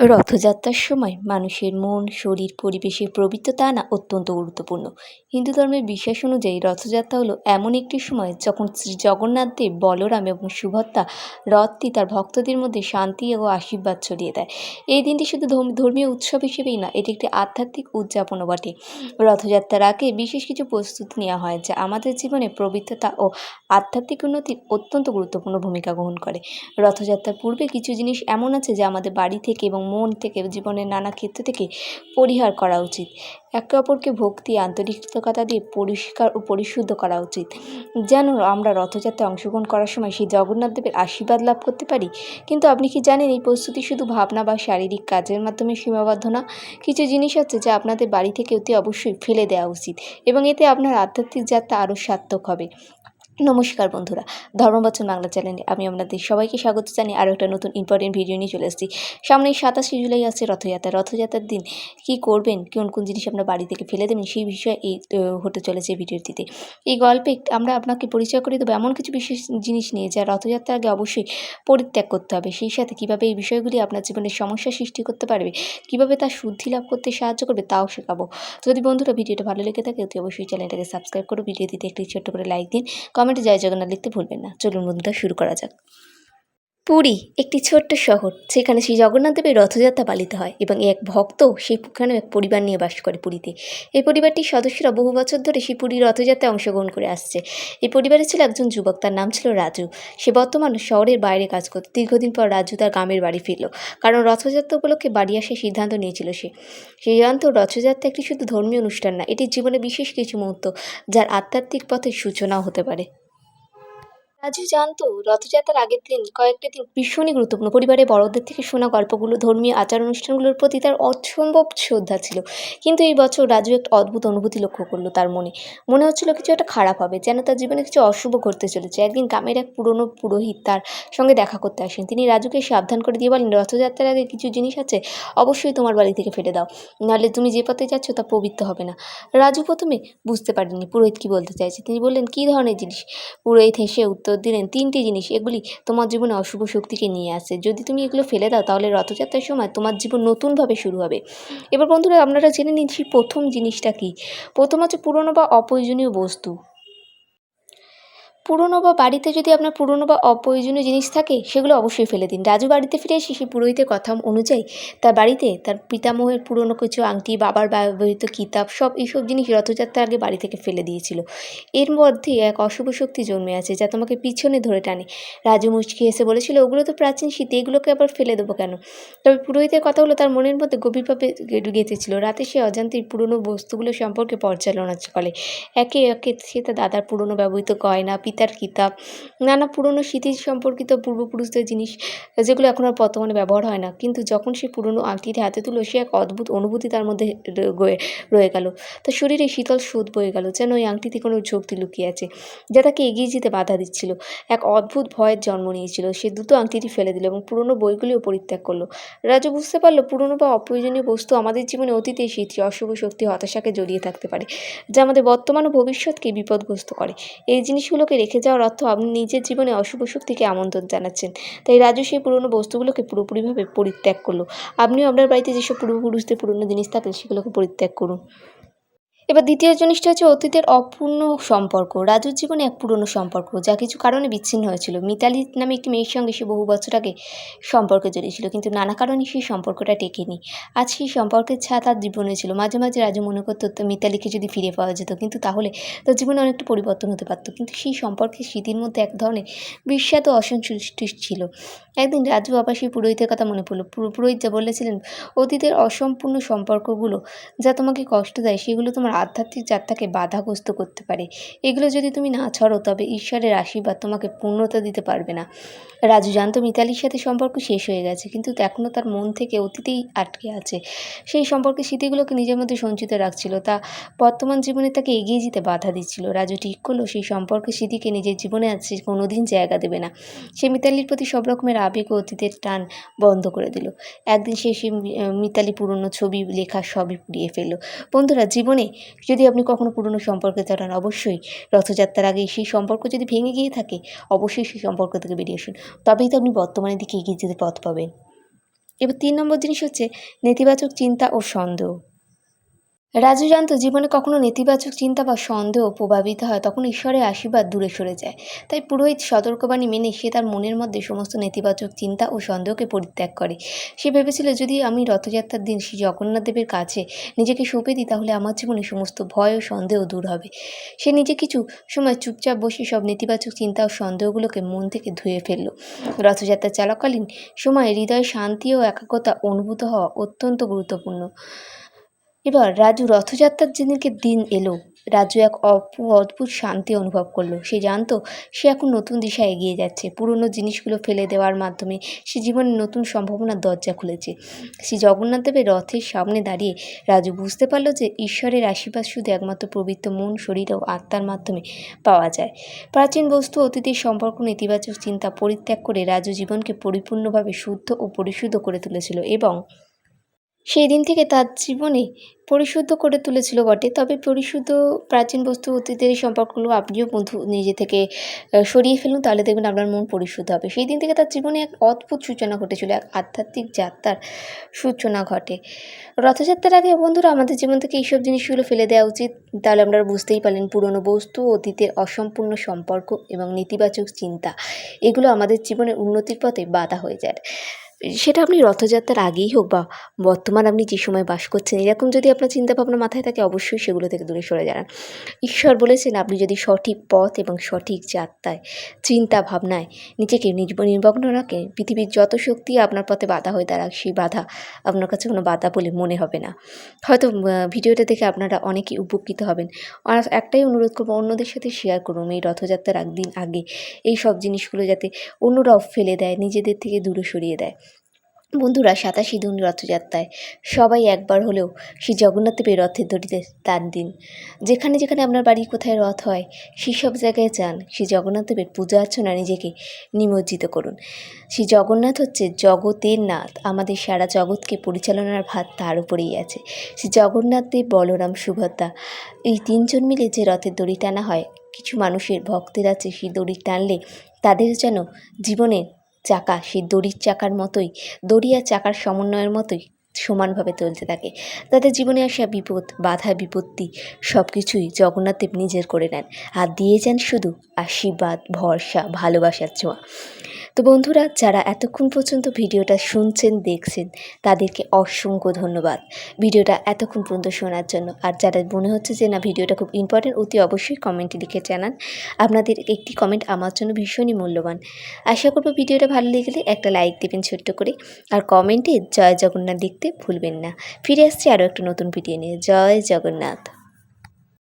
রথযাত্রার সময় মানুষের মন, শরীর, পরিবেশের পবিত্রতা আনা অত্যন্ত গুরুত্বপূর্ণ। হিন্দু ধর্মের বিশ্বাস অনুযায়ী রথযাত্রা হলো এমন একটি সময় যখন শ্রী জগন্নাথ দেব, বলরাম এবং সুভদ্রা রথটি তার ভক্তদের মধ্যে শান্তি ও আশীর্বাদ ছড়িয়ে দেয়। এই দিনটি শুধু ধর্ম- ধর্মীয় উৎসব হিসেবেই না এটি একটি আধ্যাত্মিক উদযাপনও বটে। রথযাত্রার আগে বিশেষ কিছু প্রস্তুতি নেওয়া হয় যা আমাদের জীবনে পবিত্রতা ও আধ্যাত্মিক উন্নতির অত্যন্ত গুরুত্বপূর্ণ ভূমিকা গ্রহণ করে। রথযাত্রার পূর্বে কিছু জিনিস এমন আছে যা আমাদের বাড়ি থেকে এবং মন থেকে, জীবনের নানা ক্ষেত্র থেকে পরিহার করা উচিত। একে অপরকে ভক্তি আন্তরিকতা দিয়ে পরিষ্কার ও পরিশুদ্ধ করা উচিত। যেন আমরা রথযাত্রায় অংশগ্রহণ করার সময় সেই জগন্নাথ দেবের আশীর্বাদ লাভ করতে পারি। কিন্তু আপনি কি জানেন, এই প্রস্তুতি শুধু ভাবনা বা শারীরিক কাজের মাধ্যমে সীমাবদ্ধ না, কিছু জিনিস আছে যা আপনাদের বাড়ি থেকে অতি অবশ্যই ফেলে দেওয়া উচিত এবং এতে আপনার আধ্যাত্মিক যাত্রা আরও সার্থক হবে। নমস্কার বন্ধুরা, ধর্মবচন বাংলা চ্যানেলে আমি আপনাদের সবাইকে স্বাগত জানি আরও একটা নতুন ইম্পর্টেন্ট ভিডিও নিয়ে চলে এসেছি। সামনে সাতাশে জুলাই আছে রথযাত্রা। রথযাত্রার দিন কি করবেন, কোন কোন জিনিস আপনার বাড়ি থেকে ফেলে দেবেন, সেই বিষয়ে এই হতে চলেছে ভিডিওটিতে। এই গল্পে আমরা আপনাকে পরিচয় করে দেবো এমন কিছু বিশেষ জিনিস নিয়ে যা রথযাত্রার আগে অবশ্যই পরিত্যাগ করতে হবে। সেই সাথে কীভাবে এই বিষয়গুলি আপনার জীবনে সমস্যা সৃষ্টি করতে পারবে, কীভাবে তার শুদ্ধি লাভ করতে সাহায্য করবে তাও শেখাবো। যদি বন্ধুরা ভিডিওটা ভালো লেগে থাকে, অতি অবশ্যই চ্যানেলটাকে সাবস্ক্রাইব করো, ভিডিওটিতে একটি ছোট্ট করে লাইক দিন কমেন্টে জয় জগন্নাথ লিখতে ভুলবেন না। চলুন বন্ধুরা শুরু করা যাক। পুরী একটি ছোট্ট শহর সেখানে শ্রী জগন্নাথ দেবের রথযাত্রা পালিত হয় এবং এক ভক্ত সেই সেখানে এক পরিবার নিয়ে বাস করে পুরীতে। এই পরিবারটির সদস্যরা বহু বছর ধরে সেই পুরীর রথযাত্রায় অংশগ্রহণ করে আসছে। এই পরিবারে ছিল একজন যুবক, তার নাম ছিল রাজু। সে বর্তমান শহরের বাইরে কাজ করত। দীর্ঘদিন পর রাজু তার গ্রামের বাড়ি ফিরল, কারণ রথযাত্রা উপলক্ষে বাড়ি আসার সিদ্ধান্ত নিয়েছিল সে। সিদ্ধান্ত, রথযাত্রা একটি শুধু ধর্মীয় অনুষ্ঠান না, এটি জীবনে বিশেষ কিছু মুহূর্ত, যার আধ্যাত্মিক পথের সূচনাও হতে পারে। রাজু জানতো, রথযাত্রার আগের দিন কয়েকটা দিন ভীষণই গুরুত্বপূর্ণ। পরিবারের বড়দের থেকে শোনা গল্পগুলো, ধর্মীয় আচার অনুষ্ঠানগুলোর প্রতি তার অসম্ভব শ্রদ্ধা ছিল। কিন্তু এই বছর রাজু একটা অদ্ভুত অনুভূতি লক্ষ্য করল তার মনে। মনে হচ্ছিল কিছু একটা খারাপ হবে, যেন তার জীবনে কিছু অশুভ ঘটতে চলেছে। একদিন গ্রামের এক পুরনো পুরোহিত তার সঙ্গে দেখা করতে আসেন। তিনি রাজুকে সাবধান করে দিয়ে বলেন, রথযাত্রার আগে কিছু জিনিস আছে, অবশ্যই তোমার বাড়ি থেকে ফেলে দাও। নাহলে তুমি যে পথে যাচ্ছ তা পবিত্র হবে না। রাজু প্রথমে বুঝতে পারেনি পুরোহিত কী বলতে চাইছে। তিনি বললেন, কী ধরনের জিনিস? পুরোহিত হেসে উত্তর দিলেন তিনটি জিনিস, এগুলি তোমার জীবনে অশুভ শক্তিকে নিয়ে আসে। যদি তুমি এগুলো ফেলে দাও, তাহলে রথযাত্রার সময় তোমার জীবন নতুনভাবে শুরু হবে। এবার বন্ধুরা, আপনারা জেনে সেই প্রথম জিনিসটা কি? প্রথম হচ্ছে পুরনো বা অপ্রয়োজনীয় বস্তু। পুরনো বা বাড়িতে যদি আপনার পুরনো বা অপ্রয়োজনীয় জিনিস থাকে, সেগুলো অবশ্যই ফেলে দিন। রাজু বাড়িতে ফিরে এসে সেই পুরোহিতের কথা অনুযায়ী তার বাড়িতে তার পিতামহের পুরনো কিছু আংটি, বাবার ব্যবহৃত কিতাব, সব এইসব জিনিস রথযাত্রার আগে বাড়ি থেকে ফেলে দিয়েছিল। এর মধ্যে এক অশুভ শক্তি জন্মে আছে যা তোমাকে পিছনে ধরে টানে। রাজু মুচকি এসে বলেছিল, ওগুলো তো প্রাচীন স্মৃতি এগুলোকে আবার ফেলে দেবো কেন? তবে পুরোহিতের কথাগুলো তার মনের মধ্যে গভীরভাবে গেঁথেছিল। রাতে সে অজান্তেই পুরনো বস্তুগুলো সম্পর্কে পর্যালোচনা করে। একে একে সে তার দাদার পুরনো ব্যবহৃত গয়না পিতার কিতাব, নানা পুরনো স্মৃতি সম্পর্কিত পূর্বপুরুষদের জিনিস, যেগুলো এখন আর বর্তমানে ব্যবহার হয় না। কিন্তু যখন সে পুরনো আংটিটি হাতে তুলো সে এক অদ্ভুত অনুভূতি তার মধ্যে রয়ে- গেল। তার শরীরে শীতল স্রোত বয়ে গেল, যেন ওই আংটিতে কোনো শক্তি লুকিয়ে আছে, যা তাকে এগিয়ে যেতে বাধা দিচ্ছিল। এক অদ্ভুত ভয়ের জন্ম নিয়েছিল। সে দ্রুত আংটিটি ফেলে দিল এবং পুরনো বইগুলিও পরিত্যাগ করল। রাজু বুঝতে পারল, পুরনো বা অপ্রয়োজনীয় বস্তু আমাদের জীবনে অতীতে স্মৃতি অশুভ শক্তি হতাশাকে জড়িয়ে থাকতে পারে, যা আমাদের বর্তমান ও ভবিষ্যৎকে বিপদগ্রস্ত করে। এই জিনিসগুলোকে রেখে যাওয়ার অর্থ আপনি নিজের জীবনে অশুভ শক্তিকে আমন্ত্রণ জানাচ্ছেন। তাই রাজু সেই পুরনো বস্তুগুলোকে পুরোপুরিভাবে পরিত্যাগ করল। আপনিও আপনার বাড়িতে যেসব পূর্বপুরুষদের পুরনো জিনিস থাকে সেগুলোকে পরিত্যাগ করুন। এবার দ্বিতীয় জিনিসটা হচ্ছে অতীতের অপূর্ণ সম্পর্ক, রাজুর জীবনে এক পুরনো সম্পর্ক, যা কিছু কারণে বিচ্ছিন্ন হয়েছিল। মিতালি নামে একটি মেয়ের সঙ্গে সে বহু বছর আগে সম্পর্কে জড়িয়েছিল, কিন্তু নানা কারণে সেই সম্পর্কটা টেকেনি। আজ সেই সম্পর্কের ছায়া তার জীবনে ছিল। মাঝে মাঝে রাজু মনে করতো মিতালিকে যদি ফিরে পাওয়া যেত, কিন্তু তাহলে তার জীবনে অনেকটা পরিবর্তন হতে পারতো। কিন্তু সেই সম্পর্কের স্মৃতির মধ্যে এক ধরনের বিস্বাদ ও অসন্তুষ্টি ছিল। একদিন রাজু আবার সেই পুরোহিতের কথা মনে পড়ল। পুরো- পুরোহিত যা বলেছিলেন, অতীতের অসম্পূর্ণ সম্পর্কগুলো যা তোমাকে কষ্ট দেয়, সেগুলো তোমার আধ্যাত্মিক যাত্রাকে বাধাগ্রস্ত করতে পারে। এগুলো যদি তুমি না ছড়ো, তবে ঈশ্বরের আশীর্বাদ তোমাকে পূর্ণতা দিতে পারবে না। রাজু, জানতো মিতালির সাথে সম্পর্ক শেষ হয়ে গেছে, কিন্তু এখনও তার মন থেকে অতীতেই আটকে আছে। সেই সম্পর্কে স্মৃতিগুলোকে নিজের মধ্যে সঞ্চিত রাখছিল, তা বর্তমান জীবনে তাকে এগিয়ে যেতে বাধা দিচ্ছিল। রাজু ঠিক করল, সেই সম্পর্কে স্মৃতিকে নিজের জীবনে আছে কোনোদিন জায়গা দেবে না। সে মিতালির প্রতি সব রকমের আবেগ ও অতীতের টান বন্ধ করে দিল। একদিন সে সেই মিতালি পুরনো ছবি, লেখা সবই পুড়িয়ে ফেলল। বন্ধুরা, জীবনে যদি আপনি কখনো পুরনো সম্পর্কে জানান, অবশ্যই রথযাত্রার আগে সেই সম্পর্ক যদি ভেঙে গিয়ে থাকে, অবশ্যই সেই সম্পর্ক থেকে বেরিয়ে আসুন। তবেই তো আপনি বর্তমানের দিকে এগিয়ে যেতে পথ পাবেন। এবার তিন নম্বর জিনিস হচ্ছে নেতিবাচক চিন্তা ও সন্দেহ। রাজু জানতো জীবনে কখনো নেতিবাচক চিন্তা বা সন্দেহ প্রভাবিত হয়, তখন ঈশ্বরের আশীর্বাদ দূরে সরে যায়। তাই পুরোহিত সতর্কবাণী মেনে সে তার মনের মধ্যে সমস্ত নেতিবাচক চিন্তা ও সন্দেহকে পরিত্যাগ করে। সে ভেবেছিল, যদি আমি রথযাত্রার দিন শ্রী জগন্নাথ দেবের কাছে নিজেকে সঁপে দিই, তাহলে আমার জীবনে সমস্ত ভয় ও সন্দেহ দূর হবে। সে নিজে কিছু সময় চুপচাপ বসে সব নেতিবাচক চিন্তা ও সন্দেহগুলোকে মন থেকে ধুয়ে ফেলল। রথযাত্রা চলাকালীন সময় হৃদয়ে শান্তি ও একাগ্রতা অনুভূত হওয়া অত্যন্ত গুরুত্বপূর্ণ। এবার রাজু রথযাত্রার যেদিনকে দিন এলো, রাজু এক অদ্ভুত শান্তি অনুভব করল। সে জানতো সে এখন নতুন দিশায় এগিয়ে যাচ্ছে। পুরনো জিনিসগুলো ফেলে দেওয়ার মাধ্যমে সে জীবনে নতুন সম্ভাবনার দরজা খুলেছে। শ্রী জগন্নাথ দেবের রথের সামনে দাঁড়িয়ে রাজু বুঝতে পারল যে ঈশ্বরের আশীর্বাদ শুধু একমাত্র পবিত্র মন, শরীর ও আত্মার মাধ্যমে পাওয়া যায়। প্রাচীন বস্তু অতীতের সম্পর্ক নেতিবাচক চিন্তা পরিত্যাগ করে রাজু জীবনকে পরিপূর্ণভাবে শুদ্ধ ও পরিশুদ্ধ করে তুলেছিল এবং সেই দিন থেকে তার জীবনে পরিশুদ্ধ করে তুলেছিল বটে। তবে পরিশুদ্ধ প্রাচীন বস্তু অতীতের সম্পর্কগুলো আপনিও বন্ধু নিজে থেকে সরিয়ে ফেলুন, তাহলে দেখবেন আপনার মন পরিশুদ্ধ হবে। সেই দিন থেকে তার জীবনে এক অদ্ভুত সূচনা ঘটেছিল, এক আধ্যাত্মিক যাত্রার সূচনা ঘটে। রথযাত্রার আগে, বন্ধুরা, আমাদের জীবন থেকে এইসব জিনিসগুলো ফেলে দেওয়া উচিত। তাহলে আপনারা বুঝতেই পারলেন, পুরনো বস্তু, অতীতের অসম্পূর্ণ সম্পর্ক এবং নেতিবাচক চিন্তা, এগুলো আমাদের জীবনের উন্নতির পথে বাধা হয়ে যায়। সেটা আপনি রথযাত্রার আগেই হোক বা বর্তমান আপনি যে সময় বাস করছেন, এরকম যদি আপনার চিন্তাভাবনা মাথায় থাকে, অবশ্যই সেগুলো থেকে দূরে সরে যান। ঈশ্বর বলেছেন, আপনি যদি সঠিক পথ এবং সঠিক যাত্রায় চিন্তা ভাবনায় নিজেকে নির্ব- নির্মগ্ন রাখেন, পৃথিবীর যত শক্তি আপনার পথে বাধা হয়ে দাঁড়াক, সেই বাধা আপনার কাছে কোনো বাধা বলে মনে হবে না। হয়তো ভিডিওটা দেখে আপনারা অনেকেই উপকৃত হবেন। আর একটাই অনুরোধ করব, অন্যদের সাথে শেয়ার করুন এই রথযাত্রার একদিন আগে, এই সব জিনিসগুলো যাতে অন্যরাও ফেলে দেয়, নিজেদের থেকে দূরে সরিয়ে দেয়। বন্ধুরা, সাতাশি দিন রথযাত্রায় সবাই একবার হলেও শ্রী জগন্নাথ দেবের রথের দড়িতে টান দিন। যেখানে যেখানে আপনার বাড়ি কোথায় রথ হয় সেই সব জায়গায় যান, শ্রী জগন্নাথ দেবের পূজা অর্চনা নিজেকে নিমজ্জিত করুন। শ্রী জগন্নাথ হচ্ছে জগতের নাথ, আমাদের সারা জগৎকে পরিচালনার ভার তার উপরেই আছে। শ্রী জগন্নাথ দেব, বলরাম, সুভদ্রা, এই তিনজন মিলে যে রথের দড়ি টানা হয়, কিছু মানুষের ভক্তের আছে সেই দড়ি টানলে তাদের যেন জীবনের চাকা, সেই দড়ির চাকার মতোই দড়ি আর চাকার সমন্বয়ের মতোই সমানভাবে চলতে থাকে। তাদের জীবনে আসা বিপদ, বাধা, বিপত্তি সব কিছুই জগন্নাথদেব নিজের করে নেন। আর দিয়ে যান শুধু আশীর্বাদ, ভরসা, ভালোবাসার ছোঁয়া। তো বন্ধুরা, যারা এতক্ষণ পর্যন্ত ভিডিওটা শুনছেন, দেখছেন, তাদেরকে অসংখ্য ধন্যবাদ। ভিডিওটা এতক্ষণ পর্যন্ত শোনার জন্য। আর যারা মনে হচ্ছে যে, না, ভিডিওটা খুব ইম্পর্টেন্ট অতি অবশ্যই কমেন্টে লিখে জানান। আপনাদের একটি কমেন্ট আমার জন্য ভীষণই মূল্যবান। আশা করব ভিডিওটা ভালো লেগেলে একটা লাইক দেবেন ছোট্ট করে। আর কমেন্টে জয় জগন্নাথ লিখতে ভুলবেন না। ফিরে আসছি আরও একটা নতুন ভিডিও নিয়ে। জয় জগন্নাথ।